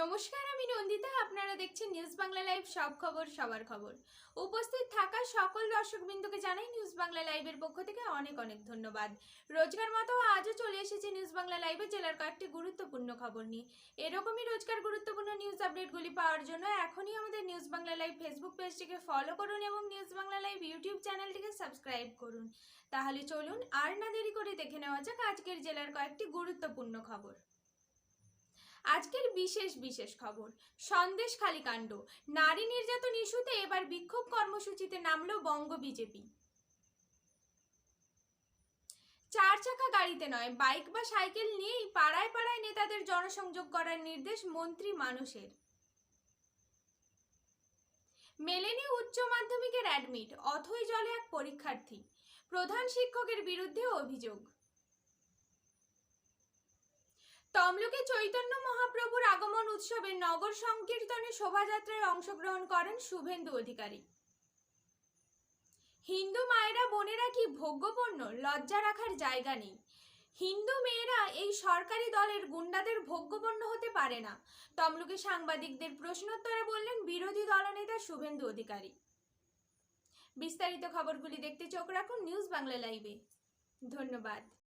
নমস্কার, আমি নন্দিতা। আপনারা দেখছেন নিউজ বাংলা লাইভ সব খবর সবার খবর। উপস্থিত থাকা সকল দর্শকবৃন্দকে জানাই নিউজ বাংলা লাইভের পক্ষ থেকে অনেক অনেক ধন্যবাদ। রোজগার মতো আজও চলে এসেছে নিউজ বাংলা লাইভে জেলার কয়েকটি গুরুত্বপূর্ণ খবর নিয়ে। এরকমই রোজকার গুরুত্বপূর্ণ নিউজ আপডেটগুলি পাওয়ার জন্য এখনই আমাদের নিউজ বাংলা লাইভ ফেসবুক পেজটিকে ফলো করুন এবং নিউজ বাংলা লাইভ ইউটিউব চ্যানেলটিকে সাবস্ক্রাইব করুন। তাহলে চলুন আর না দেরি করে দেখে নেওয়া যাক আজকের জেলার কয়েকটি গুরুত্বপূর্ণ খবর। আজকের বিশেষ বিশেষ খবর। সন্দেশখালী কাণ্ড নারী নির্যাতন ইস্যুতে এবার বিক্ষোভ কর্মসূচিতে নামলো বঙ্গ বিজেপি। চার চাকা গাড়িতে নয়, বাইক বা সাইকেল নিয়েই পাড়ায় পাড়ায় নেতাদের জনসংযোগ করার নির্দেশ মন্ত্রী মানুষের। মেলেনি উচ্চ মাধ্যমিকের অ্যাডমিট, অথই জলে এক পরীক্ষার্থী। প্রধান শিক্ষকের বিরুদ্ধে অভিযোগ। তমলুকে চৈতন্য মহাপ্রভুর আগমন উৎসবে নগর সংকীর্তনে শোভাযাত্রায় অংশগ্রহণ করেন শুভেন্দু অধিকারী। হিন্দু মায়েরা বোনেরা কি ভোগ্যপণ্য? লজ্জা রাখার জায়গা নেই। হিন্দু মেয়েরা এই সরকারি দলের গুন্ডাদের ভোগ্যপণ্য হতে পারে না। তমলুকে সাংবাদিকদের প্রশ্নোত্তরে বললেন বিরোধী দলনেতা শুভেন্দু অধিকারী। বিস্তারিত খবরগুলি দেখতে চোখ রাখুন নিউজ বাংলা লাইভে। ধন্যবাদ।